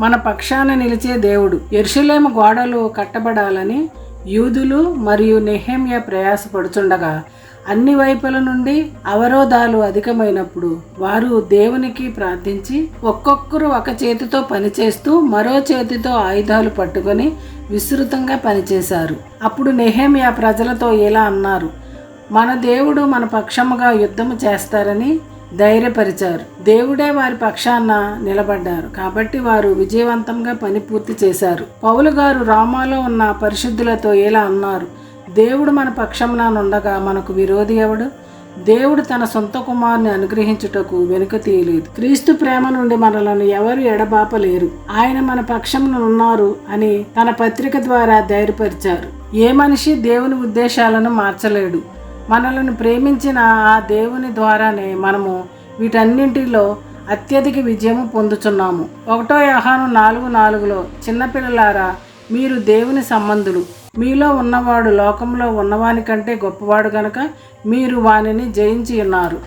మన పక్షాన నిలిచే దేవుడు. ఎరుషలేము గోడలు కట్టబడాలని యూదులు మరియు నెహేమ్య ప్రయాసపడుచుండగా అన్ని వైపుల నుండి అవరోధాలు అధికమైనప్పుడు వారు దేవునికి ప్రార్థించి ఒక్కొక్కరు ఒక చేతితో పనిచేస్తూ మరో చేతితో ఆయుధాలు పట్టుకొని విస్తృతంగా పనిచేశారు. అప్పుడు నెహేమియా ప్రజలతో ఇలా అన్నారు మన దేవుడు మన పక్షముగా యుద్ధము చేస్తారని ధైర్యపరిచారు. దేవుడే వారి పక్షాన నిలబడ్డారు. కాబట్టి వారు విజయవంతంగా పని పూర్తి చేశారు. పౌలు గారు రామాలో ఉన్న పరిశుద్ధులతో ఇలా అన్నారు దేవుడు మన పక్షంన ఉండగా మనకు విరోధి ఎవడు? దేవుడు తన సొంత కుమారుని అనుగ్రహించుటకు వెనుక తీయలేదు. క్రీస్తు ప్రేమ నుండి మనలను ఎవరు ఎడబాపలేరు. ఆయన మన పక్షంలో ఉన్నారు అని తన పత్రిక ద్వారా ధైర్యపరిచారు. ఏ మనిషి దేవుని ఉద్దేశాలను మార్చలేడు. మనలను ప్రేమించిన ఆ దేవుని ద్వారానే మనము వీటన్నింటిలో అత్యధిక విజయము పొందుచున్నాము. ఒకటో యహాను నాలుగు నాలుగులో చిన్నపిల్లలారా మీరు దేవుని సంబంధులు. మీలో ఉన్నవాడు లోకంలో ఉన్నవాని కంటే గొప్పవాడు గనక మీరు వానిని జయించి ఉన్నారు.